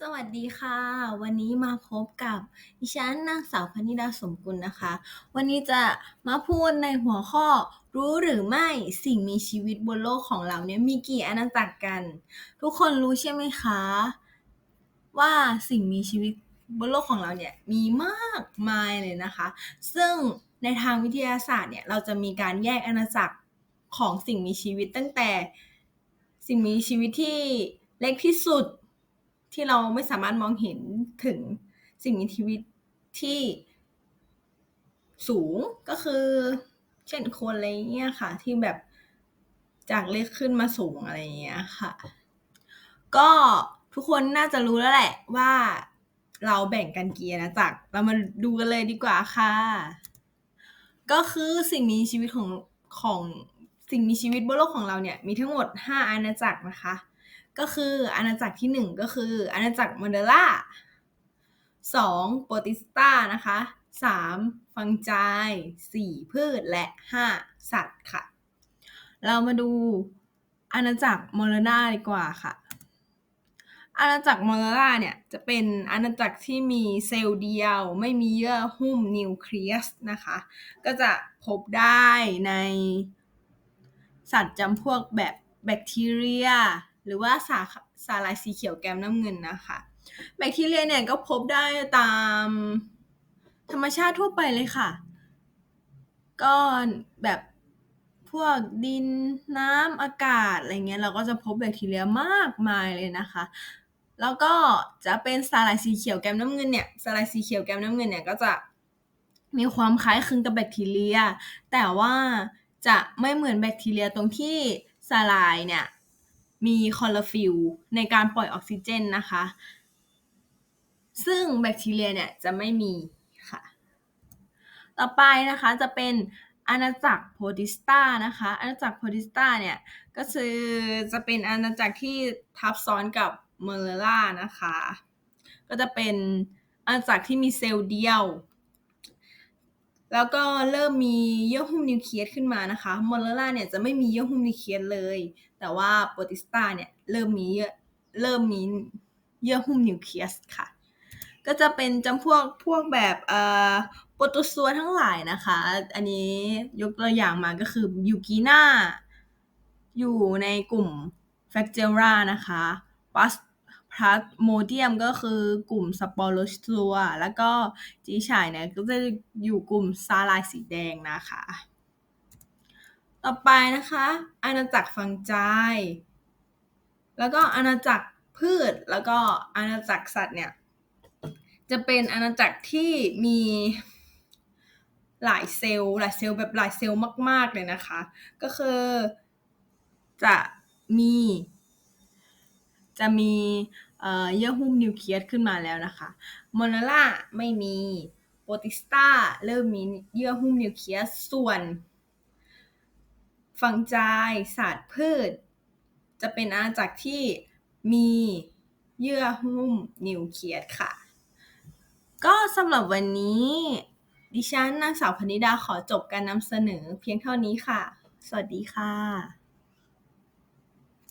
สวัสดีค่ะ วันนี้มาพบกับดิฉันนางสาวพนิดาสมกุลนะคะ วันนี้จะมาพูดในหัวข้อ รู้หรือไม่สิ่งมีชีวิตบนโลกของเราเนี่ยมีกี่อาณาจักรกัน ทุกคนรู้ใช่ไหมคะ ว่าสิ่งมีชีวิตบนโลกของเราเนี่ยมีมากมายเลยนะคะ ซึ่งในทางวิทยาศาสตร์เนี่ยเราจะมีการแยกอาณาจักรของสิ่งมีชีวิตตั้งแต่สิ่งมีชีวิตที่เล็กที่สุด ที่เราไม่สามารถมองเห็นถึงสิ่งมีชีวิตที่สูงก็คือ เช่นคนอะไรเงี้ยค่ะ ที่แบบจากเล็กขึ้นมาสูงอะไรเงี้ยค่ะ ก็ทุกคนน่าจะรู้แล้วแหละว่าเราแบ่งกันกี่อาณาจักรเรามาดูกันเลยดีกว่าค่ะ ก็คือสิ่งมีชีวิตของของสิ่งมีชีวิตบนโลกของเราเนี่ยมีทั้งหมด 5 อาณาจักรนะคะ ก็คืออาณาจักรที่ 1 ก็คือ อาณาจักรมอนเดล่า 2. โปรติสตานะคะ 3. ฟังจาย 4. พืชและ 5. สัตว์ค่ะ เรามาดูอาณาจักรมอลนาดีกว่าค่ะ อาณาจักรมอลนาเนี่ยจะเป็นอาณาจักรที่มีเซลล์เดียว ไม่มีเยื่อหุ้มนิวเคลียสนะคะ ก็จะพบได้ในสัตว์จำพวกแบบแบคทีเรีย หรือว่าสาสาหร่ายสีเขียวแกมน้ำเงินนะคะ แบคทีเรียเนี่ยก็พบได้ตามธรรมชาติทั่วไปเลยค่ะ ก็แบบพวกดินน้ำอากาศอะไรเงี้ยเราก็จะพบแบคทีเรียมากมายเลยนะคะ แล้วก็จะเป็นสาหร่ายสีเขียวแกมน้ำเงินเนี่ยสาหร่ายสีเขียวแกมน้ำเงินเนี่ยก็จะมีความคล้ายคลึงกับแบคทีเรีย แต่ว่าจะไม่เหมือนแบคทีเรียตรงที่สาหร่ายเนี่ย มีคลอโรฟิลในการปล่อยออกซิเจนนะคะ ซึ่งแบคทีเรียเนี่ยจะไม่มีค่ะ ต่อไปนะคะจะเป็นอาณาจักรโพติสตานะคะ อาณาจักรโพติสตาเนี่ยก็คือจะเป็นอาณาจักรที่ทับซ้อนกับเมอร์ล่านะคะ ก็จะเป็นอาณาจักรที่มีเซลล์เดียว แล้วก็เริ่มมีเยื่อหุ้มนิวเคลียสขึ้นมานะคะมอลล่าเนี่ยจะไม่มีเยื่อหุ้มนิวเคลียสเลย แต่ว่าโปรติสตาเนี่ยเริ่มมีเยื่อเริ่มมีเยื่อหุ้มนิวเคลียสค่ะ ก็จะเป็นจำพวกพวกแบบเอ่อโปรโตซัวทั้งหลายนะคะ อันนี้ยกตัวอย่างมาก็คือยูกีนาอยู่ในกลุ่มแฟกเจอรานะคะปัส พลัสโมเดียมก็คือกลุ่มสปอโรซัวแล้วก็จีฉายเนี่ยก็จะอยู่กลุ่มซาลายสีแดงนะคะ ต่อไปนะคะ อาณาจักรฟังไจแล้วก็อาณาจักรพืชแล้วก็อาณาจักรสัตว์เนี่ย จะเป็นอาณาจักรที่มีหลายเซลล์หลายเซลล์แบบหลายเซลล์มาก ๆ เลยนะคะ ก็คือจะมี จะมีเยื่อหุ้มนิวเคลียสขึ้นมาแล้วนะคะมอนาล่าไม่มี โปรติสตาเริ่มมีเยื่อหุ้มนิวเคลียส ส่วนฟังไจศาสตร์พืช จะเป็นอาณาจักรที่มีเยื่อหุ้มนิวเคลียสค่ะ ก็สำหรับวันนี้ ดิฉันนางสาวพนิดาขอจบการนำเสนอเพียงเท่านี้ค่ะ สวัสดีค่ะ